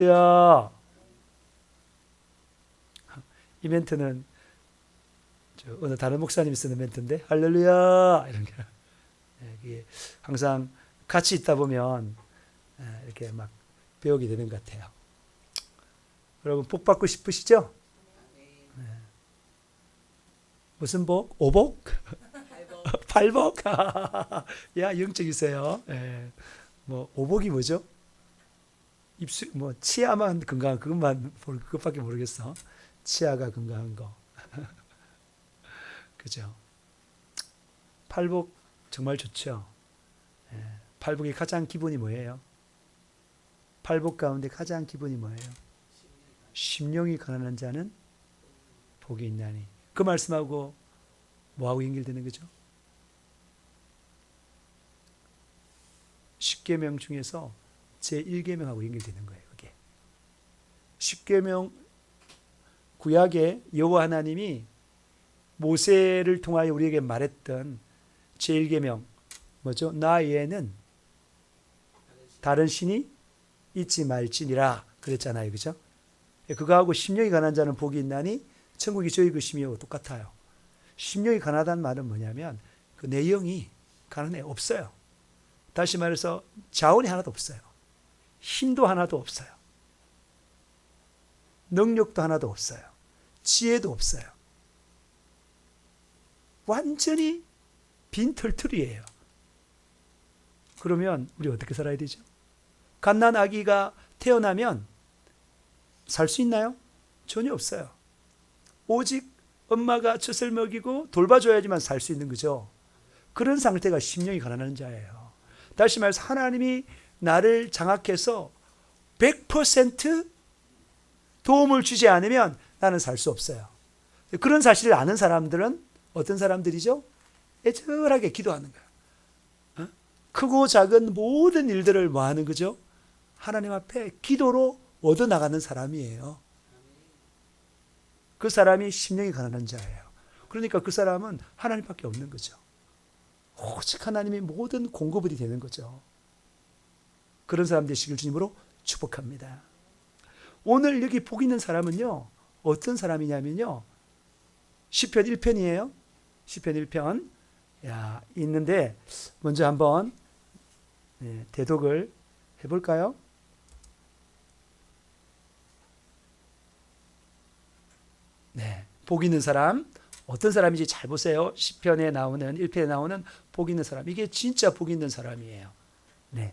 할렐루야. 이 멘트는 저 어느 다른 목사님이 쓰는 멘트인데 할렐루야 이런 게 예, 이게 항상 같이 있다 보면 예, 이렇게 막 배우게 되는 것 같아요. 여러분 복 받고 싶으시죠? 예. 무슨 복? 오복? 팔복? 야 영적이세요. 예. 뭐 오복이 뭐죠? 입술 뭐 치아만 건강한 그것만 그것밖에 모르겠어. 치아가 건강한 거. 그죠? 팔복 정말 좋죠. 예. 팔복의 가장 기본이 뭐예요? 팔복 가운데 가장 기본이 뭐예요? 심령이 가난한 자는 복이 있나니. 그 말씀하고 뭐하고 연결되는 거죠? 십계명 중에서 제 1계명하고 연결되는 거예요. 그게. 십계명 구약의 여호와 하나님이 모세를 통하여 우리에게 말했던 제 1계명 뭐죠? 나 외에는 다른 신이 있지 말지니라 그랬잖아요. 그죠? 예, 그거하고 심령이 가난 자는 복이 있나니 천국이 저희 것이며 똑같아요. 심령이 가난하다는 말은 뭐냐면 그 내용이 가난해 없어요. 다시 말해서 자원이 하나도 없어요. 힘도 하나도 없어요. 능력도 하나도 없어요. 지혜도 없어요. 완전히 빈 털털이에요. 그러면 우리 어떻게 살아야 되죠? 갓난 아기가 태어나면 살 수 있나요? 전혀 없어요. 오직 엄마가 젖을 먹이고 돌봐줘야지만 살 수 있는 거죠. 그런 상태가 심령이 가난한 자예요. 다시 말해서 하나님이 나를 장악해서 100% 도움을 주지 않으면 나는 살 수 없어요. 그런 사실을 아는 사람들은 어떤 사람들이죠? 애절하게 기도하는 거예요. 어? 크고 작은 모든 일들을 뭐 하는 거죠? 하나님 앞에 기도로 얻어 나가는 사람이에요. 그 사람이 심령이 가난한 자예요. 그러니까 그 사람은 하나님밖에 없는 거죠. 오직 하나님이 모든 공급이 되는 거죠. 그런 사람 되시길 주님으로 축복합니다. 오늘 여기 복 있는 사람은요. 어떤 사람이냐면요. 시편 1편이에요. 시편 1편. 야, 있는데 먼저 한번 네, 대독을 해 볼까요? 네. 복 있는 사람 어떤 사람인지 잘 보세요. 시편에 나오는 1편에 나오는 복 있는 사람. 이게 진짜 복 있는 사람이에요. 네.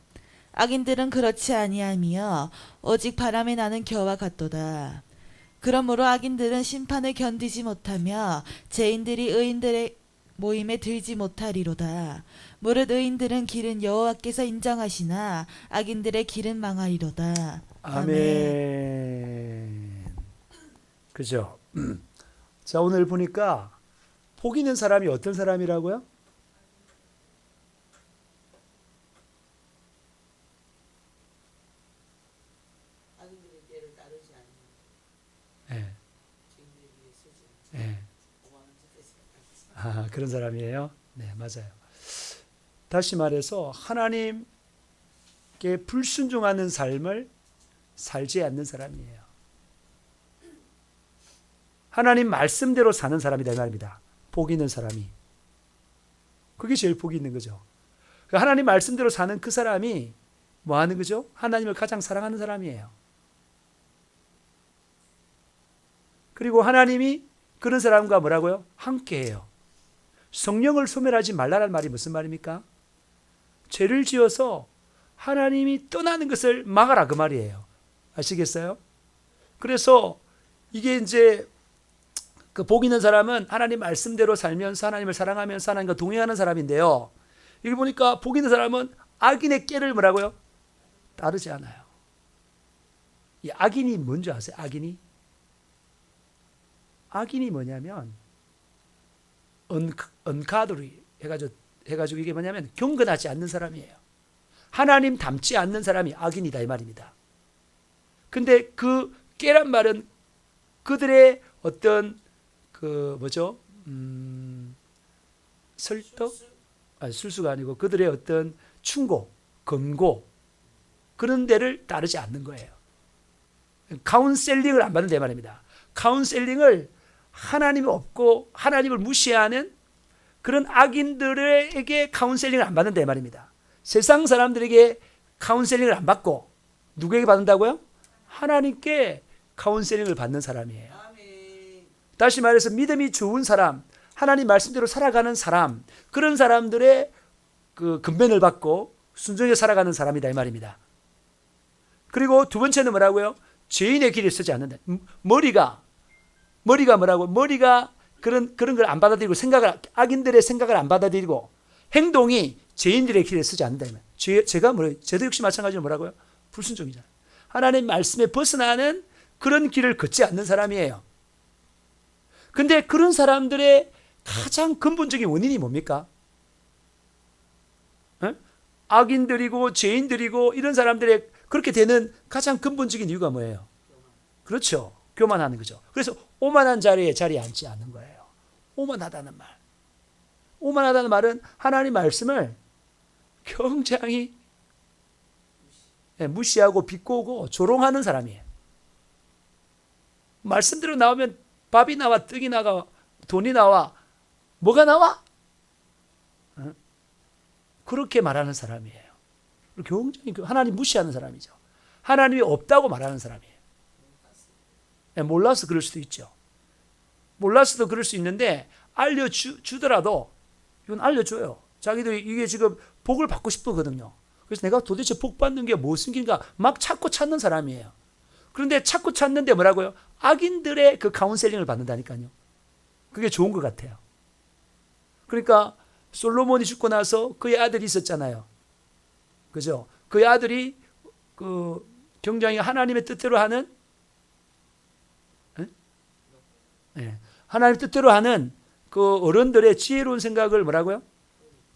악인들은 그렇지 아니하며 오직 바람이 나는 겨와 같도다. 그러므로 악인들은 심판을 견디지 못하며 죄인들이 의인들의 모임에 들지 못하리로다. 무릇 의인들은 길은 여호와께서 인정하시나 악인들의 길은 망하리로다. 아멘. 그죠? 자, 오늘 보니까 복 있는 사람이 어떤 사람이라고요? 악인들의 때를 따르지 않는 예. 죄인들의 길에 서지 않는 예. 오만한 짓에서 가지 아, 그런 사람이에요. 네, 맞아요. 다시 말해서 하나님께 불순종하는 삶을 살지 않는 사람이에요. 하나님 말씀대로 사는 사람이다 이 말입니다. 복 있는 사람이. 그게 제일 복이 있는 거죠. 그 하나님 말씀대로 사는 그 사람이 뭐 하는 거죠? 하나님을 가장 사랑하는 사람이에요. 그리고 하나님이 그런 사람과 뭐라고요? 함께해요. 성령을 소멸하지 말라는 말이 무슨 말입니까? 죄를 지어서 하나님이 떠나는 것을 막아라 그 말이에요. 아시겠어요? 그래서 이게 이제 그 복 있는 사람은 하나님 말씀대로 살면서 하나님을 사랑하면서 하나님과 동행하는 사람인데요. 여기 보니까 복 있는 사람은 악인의 깨를 뭐라고요? 따르지 않아요. 이 악인이 뭔지 아세요? 악인이 악인이 뭐냐면 언 언카드리 해가지고 해가지고 이게 뭐냐면 경건하지 않는 사람이에요. 하나님 닮지 않는 사람이 악인이다 이 말입니다. 근데 그 깨란 말은 그들의 어떤 그 뭐죠? 음, 설득 아니, 술수가 아니고 그들의 어떤 충고, 권고 그런 데를 따르지 않는 거예요. 카운셀링을 안 받는다 이 말입니다. 카운셀링을 하나님이 없고 하나님을 무시하는 그런 악인들에게 카운셀링을 안 받는다 이 말입니다. 세상 사람들에게 카운셀링을 안 받고 누구에게 받는다고요? 하나님께 카운셀링을 받는 사람이에요. 다시 말해서 믿음이 좋은 사람, 하나님 말씀대로 살아가는 사람, 그런 사람들의 그 근면을 받고 순종해 살아가는 사람이다 이 말입니다. 그리고 두 번째는 뭐라고요? 죄인의 길에 서지 않는다. 음, 머리가 머리가 뭐라고? 머리가 그런 그런 걸 안 받아들이고 생각을 악인들의 생각을 안 받아들이고 행동이 죄인들의 길에 서지 않는다. 이 말. 죄 제가 뭐래? 저도 역시 마찬가지로 뭐라고요? 불순종이잖아요. 하나님 말씀에 벗어나는 그런 길을 걷지 않는 사람이에요. 근데 그런 사람들의 가장 근본적인 원인이 뭡니까? 어? 악인들이고 죄인들이고 이런 사람들의 그렇게 되는 가장 근본적인 이유가 뭐예요? 그렇죠. 교만하는 거죠. 그래서 오만한 자리에 자리에 앉지 않는 거예요. 오만하다는 말. 오만하다는 말은 하나님 말씀을 굉장히 예, 무시하고 비꼬고 조롱하는 사람이에요. 말씀대로 나오면 밥이 나와 떡이 나와 돈이 나와 뭐가 나와? 어? 그렇게 말하는 사람이에요. 굉장히 그 하나님 무시하는 사람이죠. 하나님이 없다고 말하는 사람이에요. 예, 몰라서 그럴 수도 있죠. 몰라서도 그럴 수 있는데 알려주더라도 이건 알려줘요. 자기도 이게 지금 복을 받고 싶거든요. 그래서 내가 도대체 복 받는 게 무엇인가 막 찾고 찾는 사람이에요. 그런데 찾고 찾는데 뭐라고요? 악인들의 그 카운셀링을 받는다니까요. 그게 좋은 것 같아요. 그러니까 솔로몬이 죽고 나서 그의 아들이 있었잖아요. 그죠? 그의 아들이 그 굉장히 하나님의 뜻대로 하는 예. 하나님 뜻대로 하는 그 어른들의 지혜로운 생각을 뭐라고요?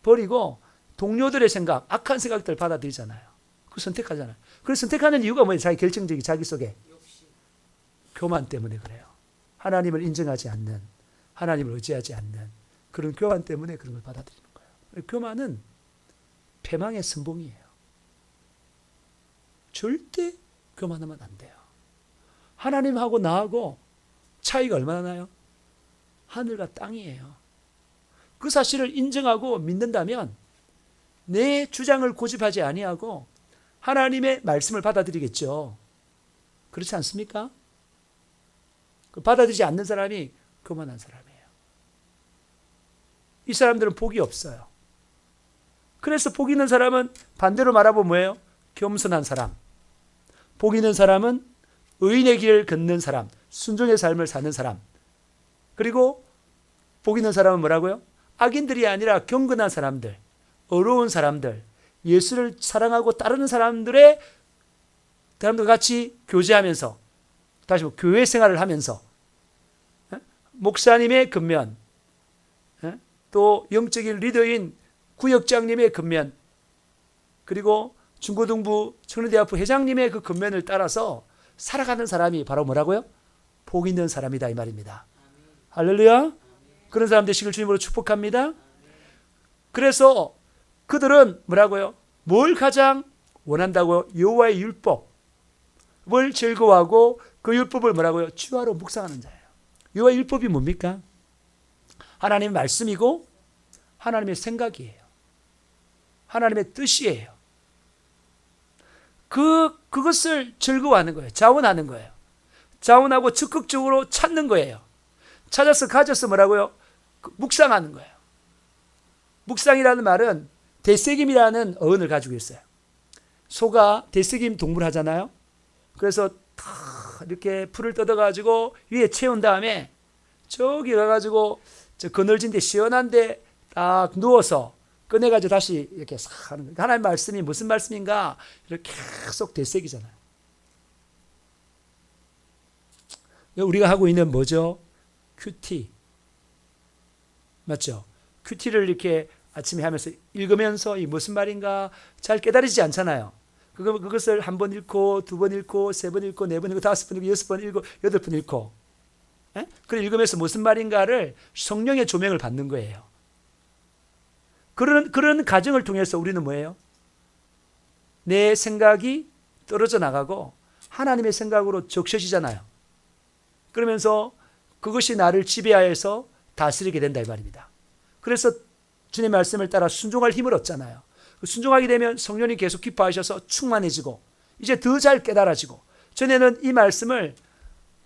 버리고 동료들의 생각, 악한 생각들 받아들이잖아요. 그 선택하잖아요. 그래서 선택하는 이유가 뭐예요? 자기 결정적이 자기 속에. 교만 때문에 그래요. 하나님을 인정하지 않는, 하나님을 의지하지 않는 그런 교만 때문에 그런 걸 받아들이는 거예요. 교만은 패망의 선봉이에요. 절대 교만하면 안 돼요. 하나님하고 나하고 차이가 얼마나 나요? 하늘과 땅이에요. 그 사실을 인정하고 믿는다면 내 주장을 고집하지 아니하고 하나님의 말씀을 받아들이겠죠. 그렇지 않습니까? 그 받아들이지 않는 사람이 교만한 사람이에요. 이 사람들은 복이 없어요. 그래서 복 있는 사람은 반대로 말하면 뭐예요? 겸손한 사람. 복 있는 사람은 의인의 길을 걷는 사람, 순종의 삶을 사는 사람. 그리고 복 있는 사람은 뭐라고요? 악인들이 아니라 경건한 사람들, 어려운 사람들, 예수를 사랑하고 따르는 사람들의 사람들과 같이 교제하면서 다시 뭐 교회 생활을 하면서 에? 목사님의 근면 에? 또 영적인 리더인 구역장님의 근면 그리고 중고등부 청년대학부 회장님의 그 근면을 따라서 살아가는 사람이 바로 뭐라고요? 복 있는 사람이다 이 말입니다. 할렐루야. 그런 사람 되시길 주님으로 축복합니다. 그래서 그들은 뭐라고요? 뭘 가장 원한다고요? 여호와의 율법을 즐거워하고 그 율법을 뭐라고요? 주화로 묵상하는 자예요. 여호와의 율법이 뭡니까? 하나님의 말씀이고 하나님의 생각이에요. 하나님의 뜻이에요. 그 그것을 즐거워하는 거예요. 자원하는 거예요. 자원하고 적극적으로 찾는 거예요. 찾아서 가져서 뭐라고요? 그 묵상하는 거예요. 묵상이라는 말은 대세김이라는 어원을 가지고 있어요. 소가 대세김 동물 하잖아요. 그래서 다 이렇게 풀을 뜯어가지고 위에 채운 다음에 저기 가가지고 저 그늘진데 시원한데 딱 누워서 꺼내가지고 다시 이렇게 싹 하는 거예요. 하나님 말씀이 무슨 말씀인가 이렇게 계속 되새기잖아요. 우리가 하고 있는 뭐죠? 큐티. 맞죠? 큐티를 이렇게 아침에 하면서 읽으면서 이 무슨 말인가 잘 깨달으지 않잖아요. 그거, 그것을 한 번 읽고, 두 번 읽고, 세 번 읽고, 네 번 읽고, 다섯 번 읽고, 여섯 번 읽고, 여덟 번 읽고. 예? 그걸 읽으면서 무슨 말인가를 성령의 조명을 받는 거예요. 그런, 그런 과정을 통해서 우리는 뭐예요? 내 생각이 떨어져 나가고 하나님의 생각으로 적셔지잖아요. 그러면서 그것이 나를 지배하여서 다스리게 된다 이 말입니다. 그래서 주님의 말씀을 따라 순종할 힘을 얻잖아요. 그 순종하게 되면 성령이 계속 기뻐하셔서 충만해지고 이제 더 잘 깨달아지고 전에는 이 말씀을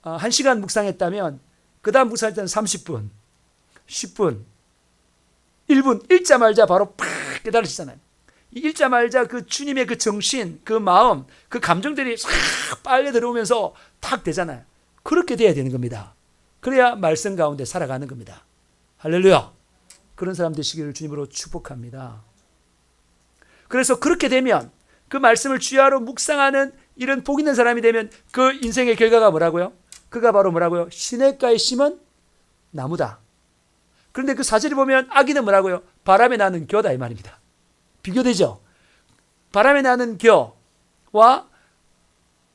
어, 한 시간 묵상했다면 그 다음 묵상할 때는 30분, 10분, 1분 읽자마자 바로 팍 깨달아지잖아요. 이 읽자마자 그 주님의 그 정신, 그 마음, 그 감정들이 싹 빨려 들어오면서 탁 되잖아요. 그렇게 돼야 되는 겁니다. 그래야 말씀 가운데 살아가는 겁니다. 할렐루야. 그런 사람 되시기를 주님으로 축복합니다. 그래서 그렇게 되면 그 말씀을 주야로 묵상하는 이런 복 있는 사람이 되면 그 인생의 결과가 뭐라고요? 그가 바로 뭐라고요? 시냇가에 심은 나무다. 그런데 그 사절을 보면 아기는 뭐라고요? 바람에 나는 겨다 이 말입니다. 비교되죠? 바람에 나는 겨와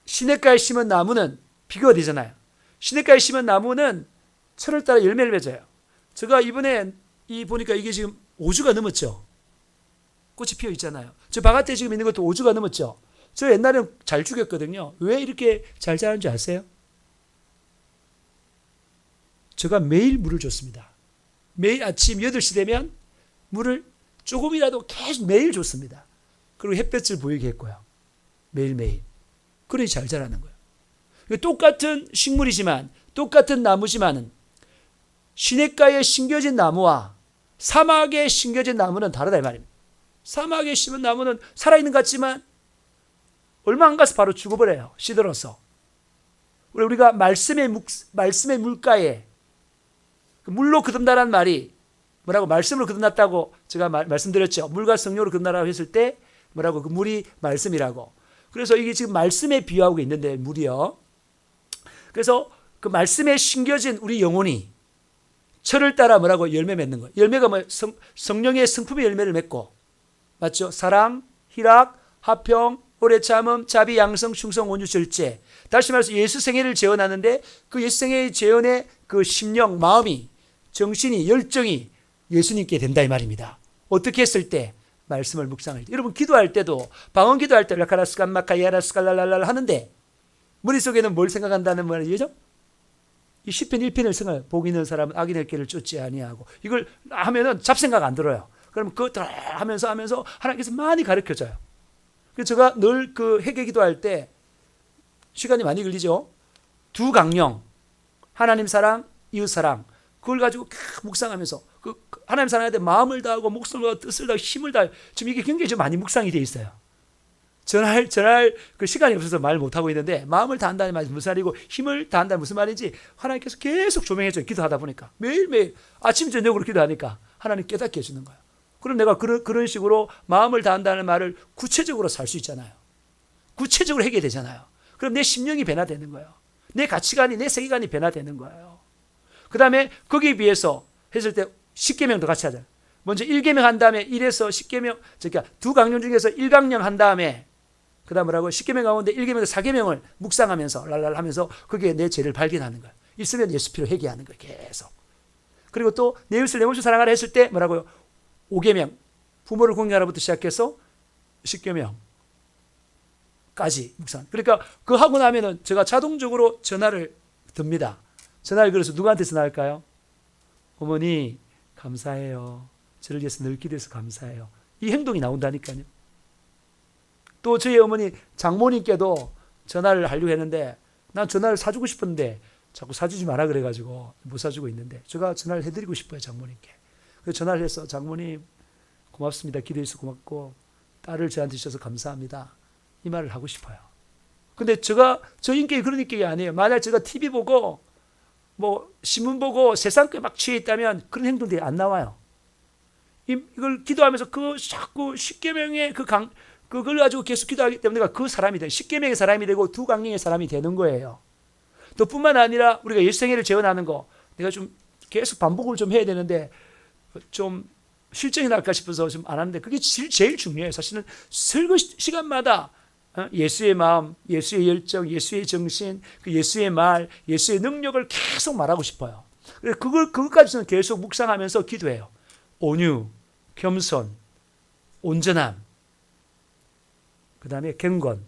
시냇가에 심은 나무는 비교가 되잖아요. 시냇가에 심은 나무는 철을 따라 열매를 맺어요. 제가 이번에 이 보니까 이게 지금 5주가 넘었죠. 꽃이 피어 있잖아요. 저 바깥에 지금 있는 것도 5주가 넘었죠. 저 옛날에는 잘 죽였거든요. 왜 이렇게 잘 자란 줄 아세요? 제가 매일 물을 줬습니다. 매일 아침 8시 되면 물을 조금이라도 계속 매일 줬습니다. 그리고 햇볕을 보이게 했고요. 매일매일. 그러니 잘 자라는 거예요. 똑같은 식물이지만, 똑같은 나무지만은, 시냇가에 심겨진 나무와 사막에 심겨진 나무는 다르다 이 말입니다. 사막에 심은 나무는 살아있는 것 같지만 얼마 안 가서 바로 죽어버려요. 시들어서. 우리가 말씀의 묵, 말씀의 물가에 그 물로 거듭나란 말이 뭐라고 말씀으로 거듭났다고 제가 말, 말씀드렸죠. 물과 성령으로 거듭나라고 했을 때 뭐라고 그 물이 말씀이라고. 그래서 이게 지금 말씀에 비유하고 있는데 물이요. 그래서 그 말씀에 심겨진 우리 영혼이 철을 따라 뭐라고 열매 맺는 거예요. 열매가 뭐 성, 성령의 성품의 열매를 맺고 맞죠? 사랑, 희락, 화평, 오래 참음, 자비, 양성, 충성, 온유, 절제. 다시 말해서 예수 생애를 재현하는데 그 예수 생애의 재현의 그 심령, 마음이, 정신이, 열정이 예수님께 된다 이 말입니다. 어떻게 했을 때? 말씀을 묵상할 때. 여러분 기도할 때도 방언 기도할 때 라카라스간마카 야라스갈랄랄랄 하는데 머릿속에는 뭘 생각한다는 말이죠? 이 시편 1편을 생각 복 있는 사람은 악인의 길을 쫓지 아니하고 이걸 하면은 잡생각 안 들어요. 그럼 다 하면서 하면서 하나님께서 많이 가르쳐 줘요. 그래서 제가 늘 그 회개 기도할 때 시간이 많이 걸리죠. 두 강령 하나님 사랑, 이웃 사랑 그걸 가지고 묵상하면서 그 하나님 사랑한테 마음을 다하고 다하고 뜻을 다하고 힘을 다하고 지금 이게 굉장히 좀 많이 묵상이 돼 있어요. 전할 전할 그 시간이 없어서 말 못 하고 있는데 마음을 다한다는 말이 무슨 말이고 힘을 다한다는 무슨 말인지 하나님께서 계속 조명해 줘요. 기도하다 보니까 매일 매일 아침 저녁으로 기도하니까 하나님 깨닫게 해주는 거예요. 그럼 내가 그런 그런 식으로 마음을 다한다는 말을 구체적으로 살 수 있잖아요. 구체적으로 하게 되잖아요. 그럼 내 심령이 변화되는 거예요. 내 가치관이 내 세계관이 변화되는 거예요. 그 다음에 거기에 비해서 했을 때 10개명도 같이 하자. 먼저 1개명 한 다음에 1에서 10개명, 그러니까 두 강령 중에서 1강령 한 다음에 그 다음 뭐라고 10개명 가운데 1개명에서 4개명을 묵상하면서 랄랄 하면서 거기에 내 죄를 발견하는 거예요. 있으면 예수 피로 회개하는 거예요. 계속. 그리고 또 내 이웃을 내 몸을 사랑하라 했을 때 뭐라고요? 5개명. 부모를 공경하라부터 시작해서 10개명. 까지 묵상. 그러니까 그 하고 나면은 제가 자동적으로 전화를 듭니다. 전화를 그래서 누구한테 전화할까요? 어머니 감사해요. 저를 위해서 늘 기도해서 감사해요. 이 행동이 나온다니까요. 또 저희 어머니 장모님께도 전화를 하려고 했는데 난 전화를 사주고 싶은데 자꾸 사주지 마라 그래가지고 못 사주고 있는데 제가 전화를 해드리고 싶어요 장모님께. 그래서 전화를 해서 장모님 고맙습니다. 기도해서 고맙고 딸을 저한테 주셔서 감사합니다. 이 말을 하고 싶어요. 근데 제가 저 인격이 그런 인격이 아니에요. 만약 제가 TV 보고 뭐 신문 보고 세상 거막 취해 있다면 그런 행동들이 안 나와요. 이, 이걸 기도하면서 그 자꾸 십계명의 그 강, 그걸 가지고 계속 기도하기 때문에 내가 그 사람이 돼. 십계명의 사람이 되고 두 강령의 사람이 되는 거예요. 또 뿐만 아니라 우리가 예수 생애를 재현하는 거 내가 좀 계속 반복을 좀 해야 되는데 좀 실증이 날까 싶어서 좀 안 하는데 그게 제일, 중요해요. 사실은 설교 시- 시간마다 어, 예수의 마음, 예수의 열정, 예수의 정신, 그 예수의 말, 예수의 능력을 계속 말하고 싶어요. 그걸 그것까지는 계속 묵상하면서 기도해요. 온유, 겸손, 온전함, 그 다음에 경건,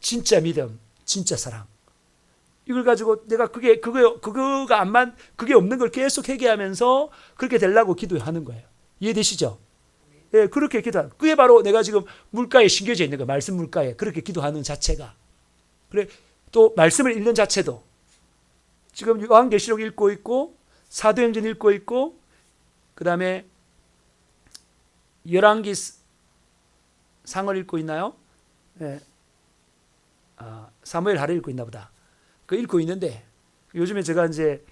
진짜 믿음, 진짜 사랑. 이걸 가지고 내가 그게 그거 그거가 안만 그게 없는 걸 계속 회개하면서 그렇게 되려고 기도하는 거예요. 이해되시죠? 예, 그렇게 기도. 그게 바로 내가 지금 물가에 심겨져 있는 거예요. 말씀 물가에 그렇게 기도하는 자체가. 그래 또 말씀을 읽는 자체도 지금 요한계시록 읽고 있고 사도행전 읽고 있고 그 다음에 열왕기 스- 상을 읽고 있나요? 예. 아, 사무엘 하를 읽고 있나 보다. 그 읽고 있는데 요즘에 제가 이제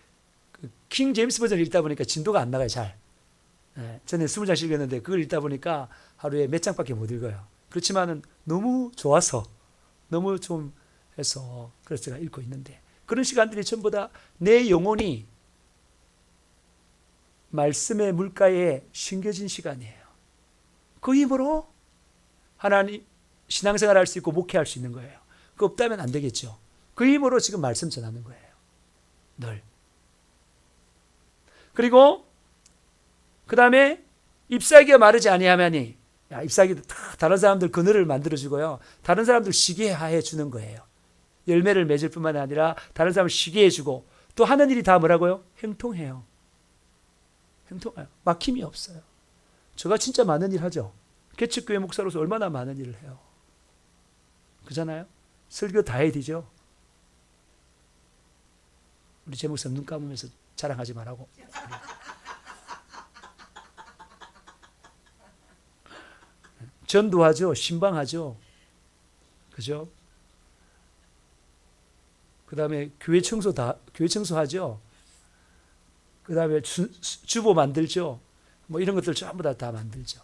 그 킹 제임스 버전 읽다 보니까 진도가 안 나가요 잘. 예, 전에 스무 장씩 읽었는데 그걸 읽다 보니까 하루에 몇 장밖에 못 읽어요. 그렇지만은 너무 좋아서 너무 좀 해서 그래서 제가 읽고 있는데 그런 시간들이 전부 다 내 영혼이 말씀의 물가에 심겨진 시간이에요. 그 힘으로 하나님 신앙생활 할 수 있고 목회할 수 있는 거예요. 그 없다면 안 되겠죠. 그 힘으로 지금 말씀 전하는 거예요. 늘. 그리고 그 다음에 잎사귀가 마르지 아니하면이 야, 잎사귀도 다 다른 사람들 그늘을 만들어 주고요. 다른 사람들 쉬게 해 주는 거예요. 열매를 맺을 뿐만 아니라 다른 사람을 쉬게 해 주고 또 하는 일이 다 뭐라고요? 행통해요. 행통해요. 막힘이 없어요. 제가 진짜 많은 일 하죠. 개척교회 목사로서 얼마나 많은 일을 해요. 그잖아요. 설교 다 해야 되죠. 우리 제 목사 눈 감으면서 자랑하지 말라고. 전도하죠. 신방하죠. 그죠? 그 다음에 교회 청소 다, 교회 청소하죠. 그 다음에 주보 만들죠. 뭐 이런 것들 전부 다, 다 만들죠.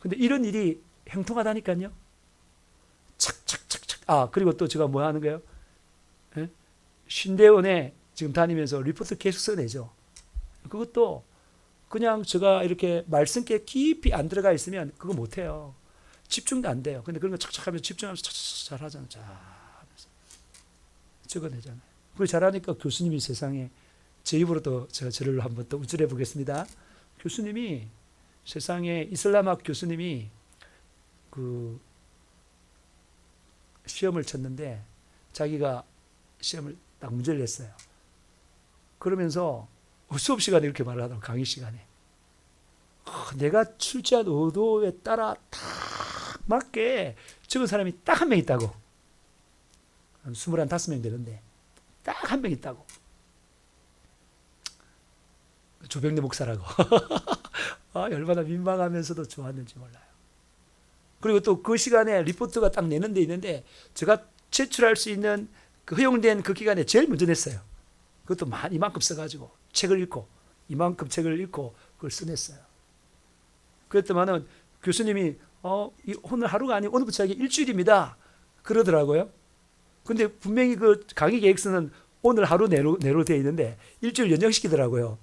근데 이런 일이 행통하다니까요. 착착착착. 아, 그리고 또 제가 뭐 하는 거예요? 예? 신대원에 지금 다니면서 리포트 계속 써내죠. 그것도 그냥 제가 이렇게 말씀께 깊이 안 들어가 있으면 그거 못 해요. 집중도 안 돼요. 근데 그런 거 착착 하면서 집중하면서 착착 잘 하잖아요. 잘 하면서. 적어내잖아요. 그걸 잘하니까 교수님이 세상에 제 입으로 또 제가 저를 한번 또 우쭐해 보겠습니다. 교수님이 세상에 이슬람학 교수님이 그 시험을 쳤는데 자기가 시험을 딱 문제를 냈어요. 그러면서 수업 시간에 이렇게 말을 하더라고 강의 시간에 어, 내가 출제한 의도에 따라 딱 맞게 적은 사람이 딱 한 명 있다고 한 스물한 다섯 명 되는데 딱 한 명 있다고 조병래 목사라고 아, 얼마나 민망하면서도 좋았는지 몰라요. 그리고 또 그 시간에 리포트가 딱 내는 데 있는데 제가 제출할 수 있는 그 허용된 그 기간에 제일 먼저 냈어요. 그것도 많이 이만큼 써가지고 책을 읽고 이만큼 책을 읽고 그걸 써냈어요. 그랬더만은 교수님이 어, 이 오늘 하루가 아니고 오늘부터 하기 일주일입니다. 그러더라고요. 근데 분명히 그 강의 계획서는 오늘 하루 내로, 내로 되어 있는데 일주일 연장시키더라고요.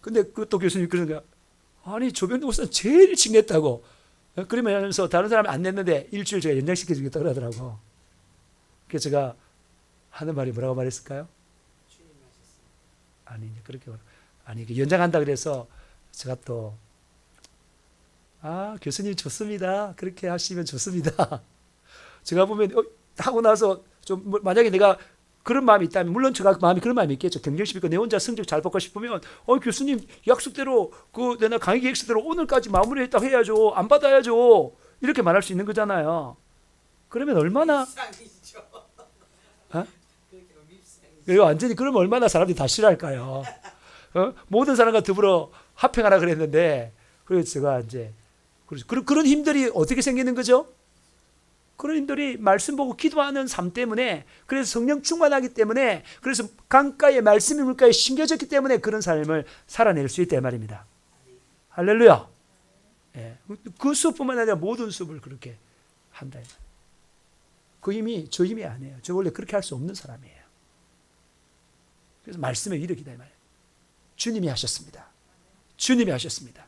근데 그 또 교수님 거야. 아니 조병도 목사는 제일 일찍 냈다고. 어, 그러면서 다른 사람이 안 냈는데 일주일 제가 연장시켜 주겠다 그러더라고. 그래서 제가 하는 말이 뭐라고 말했을까요? 아니 그렇게 말- 아니 그 연장한다 그래서 제가 또 아 교수님 좋습니다. 그렇게 하시면 좋습니다. 제가 보면 어, 하고 나서 좀 뭐- 만약에 내가 그런 마음이 있다면 물론 제가 마음이 그런 마음이 있겠죠. 경쟁심 있고 내 혼자 성적 잘 받고 싶으면 어 교수님 약속대로 그 내가 강의 계획서대로 오늘까지 마무리했다 해야죠. 안 받아야죠. 이렇게 말할 수 있는 거잖아요. 그러면 얼마나 밉상이죠. 어? 그렇게 하면 밉상이죠. 이거 완전히 그러면 얼마나 사람들이 다 싫어할까요? 어? 모든 사람과 더불어 합행하라 그랬는데 그래서 제가 이제 그런 그런 힘들이 어떻게 생기는 거죠? 그런 힘들이 말씀 보고 기도하는 삶 때문에 그래서 성령 충만하기 때문에 그래서 강가에 말씀이 물가에 심겨졌기 때문에 그런 삶을 살아낼 수 있다 이 말입니다. 할렐루야. 예. 그 수업뿐만 아니라 모든 수업을 그렇게 한다. 그 힘이 저 힘이 아니에요. 저 원래 그렇게 할 수 없는 사람이에요. 그래서 말씀의 위력이다 이 말이에요. 주님이 하셨습니다. 주님이 하셨습니다.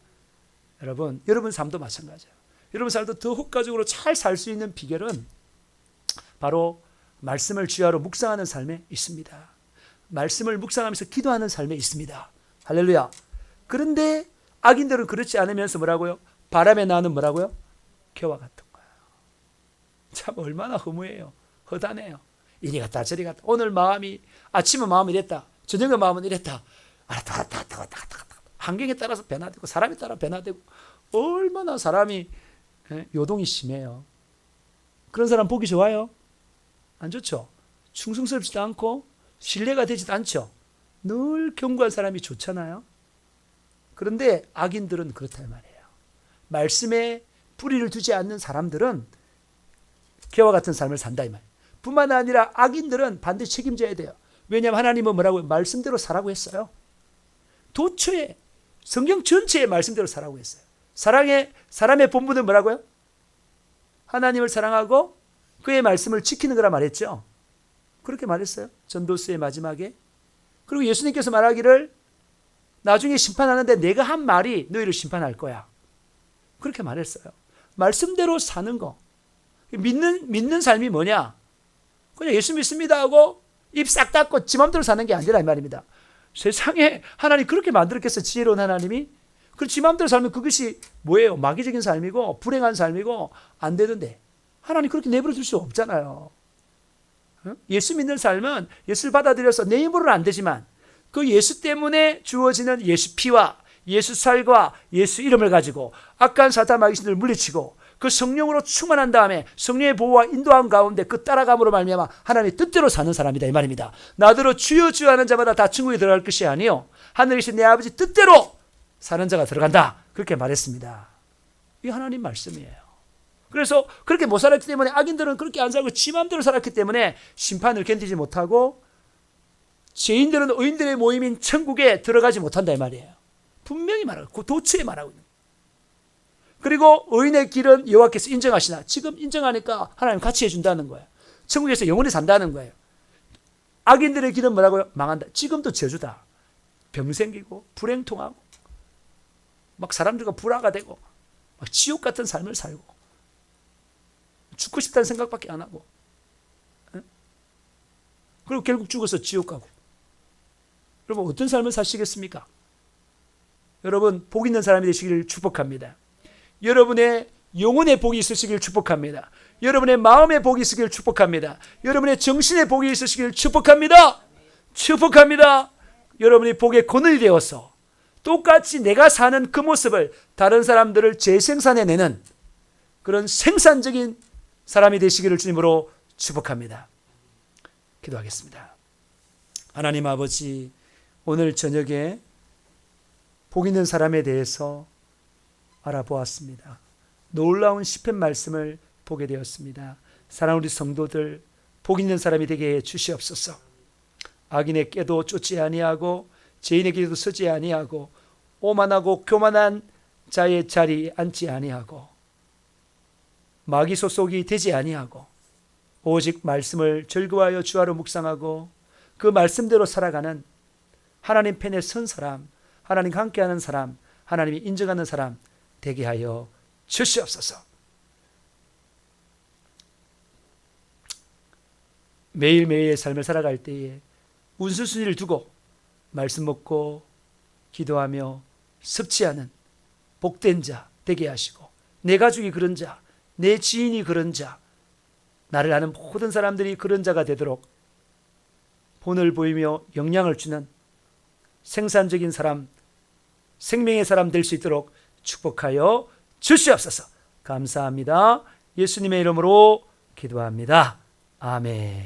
여러분, 여러분 삶도 마찬가지예요. 여러분 삶도 더 효과적으로 잘 살 수 있는 비결은 바로 말씀을 주야로 묵상하는 삶에 있습니다. 말씀을 묵상하면서 기도하는 삶에 있습니다. 할렐루야. 그런데 악인들은 그렇지 않으면서 뭐라고요? 바람에 나는 뭐라고요? 개와 같은 거예요. 참 얼마나 허무해요. 허단해요. 이리 갔다 저리 갔다. 오늘 마음이 아침은 마음이 이랬다. 저녁에 마음은 이랬다. 알았다 왔다 갔다 왔다 갔다 갔다. 환경에 따라서 변화되고 사람에 따라 변화되고 얼마나 사람이 예, 요동이 심해요. 그런 사람 보기 좋아요? 안 좋죠? 충성스럽지도 않고 신뢰가 되지도 않죠? 늘 경고한 사람이 좋잖아요? 그런데 악인들은 그렇다 이 말이에요. 말씀에 뿌리를 두지 않는 사람들은 개와 같은 삶을 산다 이 말. 뿐만 아니라 악인들은 반드시 책임져야 돼요. 왜냐하면 하나님은 뭐라고 말씀대로 사라고 했어요. 도처에 성경 전체의 말씀대로 사라고 했어요. 사랑의 사람의 본분은 뭐라고요? 하나님을 사랑하고 그의 말씀을 지키는 거라 말했죠. 그렇게 말했어요. 전도서의 마지막에. 그리고 예수님께서 말하기를 나중에 심판하는데 내가 한 말이 너희를 심판할 거야. 그렇게 말했어요. 말씀대로 사는 거. 믿는 믿는 삶이 뭐냐? 그냥 예수 믿습니다 하고 입 싹 닫고 지 맘대로 사는 게 아니라 이 말입니다. 세상에 하나님 그렇게 만들었겠어 지혜로운 하나님이? 그 지 맘대로 살면 그것이 뭐예요? 마귀적인 삶이고 불행한 삶이고 안 되던데 하나님 그렇게 내버려 둘 수 없잖아요. 어? 예수 믿는 삶은 예수를 받아들여서 내 힘으로는 안 되지만 그 예수 때문에 주어지는 예수 피와 예수 살과 예수 이름을 가지고 악한 사탄 마귀신들을 물리치고 그 성령으로 충만한 다음에 성령의 보호와 인도함 가운데 그 따라감으로 말미암아 하나님의 뜻대로 사는 사람이다 이 말입니다. 나더러 주여 주여 하는 자마다 다 천국에 들어갈 것이 아니요 하늘에 계신 내 아버지 뜻대로 사는 자가 들어간다 그렇게 말했습니다. 이 하나님 말씀이에요. 그래서 그렇게 못 살았기 때문에 악인들은 그렇게 안 살고 지 마음대로 살았기 때문에 심판을 견디지 못하고 죄인들은 의인들의 모임인 천국에 들어가지 못한다 이 말이에요. 분명히 말하고 그 도처에 말하고 있는. 그리고 의인의 길은 여호와께서 인정하시나 지금 인정하니까 하나님 같이 해준다는 거예요. 천국에서 영원히 산다는 거예요. 악인들의 길은 뭐라고요? 망한다. 지금도 저주다. 병 생기고 불행 통하고 막 사람들과 불화가 되고 막 지옥 같은 삶을 살고 죽고 싶다는 생각밖에 안 하고 응? 그리고 결국 죽어서 지옥 가고 여러분 어떤 삶을 사시겠습니까? 여러분 복 있는 사람이 되시기를 축복합니다. 여러분의 영혼의 복이 있으시길 축복합니다. 여러분의 마음의 복이 있으길 축복합니다. 여러분의 정신의 복이 있으시길 축복합니다. 축복합니다. 여러분이 복의 근원이 되어서 똑같이 내가 사는 그 모습을 다른 사람들을 재생산해내는 그런 생산적인 사람이 되시기를 주님으로 축복합니다. 기도하겠습니다. 하나님 아버지, 오늘 저녁에 복 있는 사람에 대해서 알아보았습니다. 놀라운 시편 말씀을 보게 되었습니다. 사랑하는 우리 성도들, 복 있는 사람이 되게 해 주시옵소서. 악인의 깨도 쫓지 아니하고 죄인의 길도 서지 아니하고 오만하고 교만한 자의 자리 앉지 아니하고 마귀 소속이 되지 아니하고 오직 말씀을 즐거워하여 주하로 묵상하고 그 말씀대로 살아가는 하나님 편에 선 사람, 하나님과 함께하는 사람, 하나님이 인정하는 사람 되게 하여 주시옵소서. 매일매일의 삶을 살아갈 때에 운수순위를 두고 말씀 먹고 기도하며 섭취하는 복된 자 되게 하시고 내 가족이 그런 자, 내 지인이 그런 자, 나를 아는 모든 사람들이 그런 자가 되도록 본을 보이며 영향을 주는 생산적인 사람, 생명의 사람 될 수 있도록 축복하여 주시옵소서. 감사합니다. 예수님의 이름으로 기도합니다. 아멘.